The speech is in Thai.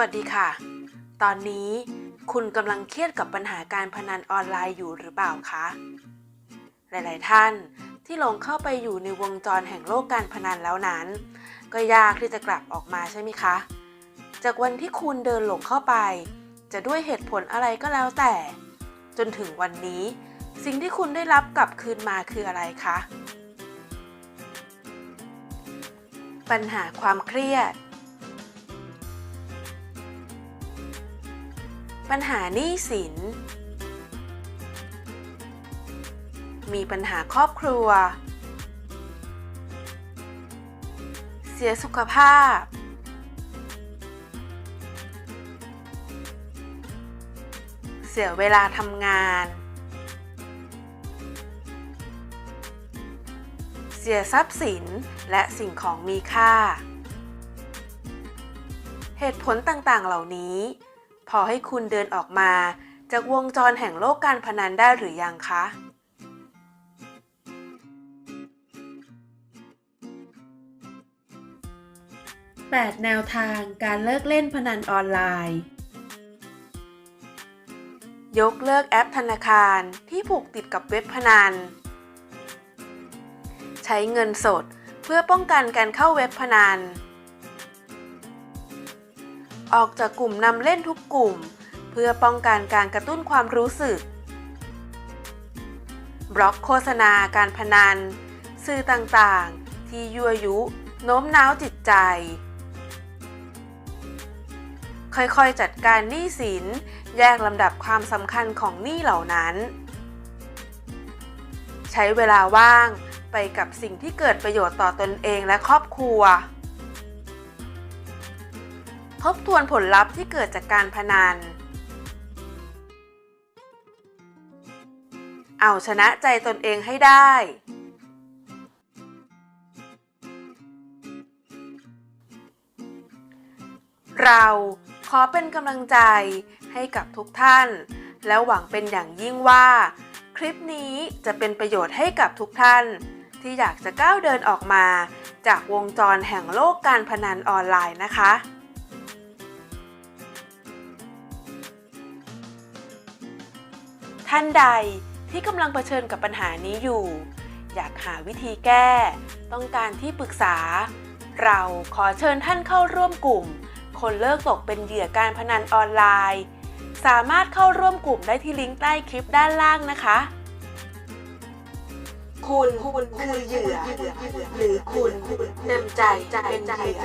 วัสดีค่ะ ตอนนี้คุณกำลังเครียดกับปัญหาการพนันออนไลน์อยู่หรือเปล่าคะ หลาย ๆ ท่านที่หลงเข้าไปอยู่ในวงจรแห่งโลกการพนันแล้วนั้น ก็ยากที่จะกลับออกมาใช่ไหมคะ จากวันที่คุณเดินหลงเข้าไป จะด้วยเหตุผลอะไรก็แล้วแต่ จนถึงวันนี้ สิ่งที่คุณได้รับกลับคืนมาคืออะไรคะ ปัญหาความเครียด ปัญหาหนี้สิน มีปัญหาครอบครัว เสียสุขภาพ เสียเวลาทำงาน เสียทรัพย์สินและสิ่งของมีค่า เหตุผลต่างๆเหล่านี้ พอให้คุณเดินออกมา จากวงจรแห่งโลกการพนันได้หรือยังคะ 8 แนวทางการเลิกเล่นพนันออนไลน์ ยกเลิกแอปธนาคารที่ผูกติดกับเว็บพนัน ใช้เงินสดเพื่อป้องกันการเข้าเว็บพนัน ออกจากกลุ่มนำเล่นทุกกลุ่ม เพื่อป้องกันการกระตุ้นความรู้สึก บล็อกโฆษณาการพนัน สื่อต่างๆ ที่ยั่วยุ โน้มน้าวจิตใจ ค่อยๆจัดการหนี้สิน แยกลำดับความสำคัญของหนี้เหล่านั้น ใช้เวลาว่างไปกับสิ่งที่เกิดประโยชน์ต่อตนเองและครอบครัว ทบทวนผลลัพธ์ที่เกิดจากการพนัน เอาชนะใจตนเองให้ได้ เราขอเป็นกำลังใจให้กับทุกท่าน แล้วหวังเป็นอย่างยิ่งว่า คลิปนี้จะเป็นประโยชน์ให้กับทุกท่าน ที่อยากจะก้าวเดินออกมา จากวงจรแห่งโลกการพนันออนไลน์นะคะ ท่านใดที่กำลังเผชิญกับปัญหานี้อยู่ อยากหาวิธีแก้ ต้องการที่ปรึกษา เราขอเชิญท่านเข้าร่วมกลุ่ม คนเลิกตกเป็นเหยื่อการพนันออนไลน์ สามารถเข้าร่วมกลุ่มได้ที่ลิงก์ใต้คลิปด้านล่างนะคะ คุณคือเหยื่อหรือคุณเต็มใจเป็นเหยื่อ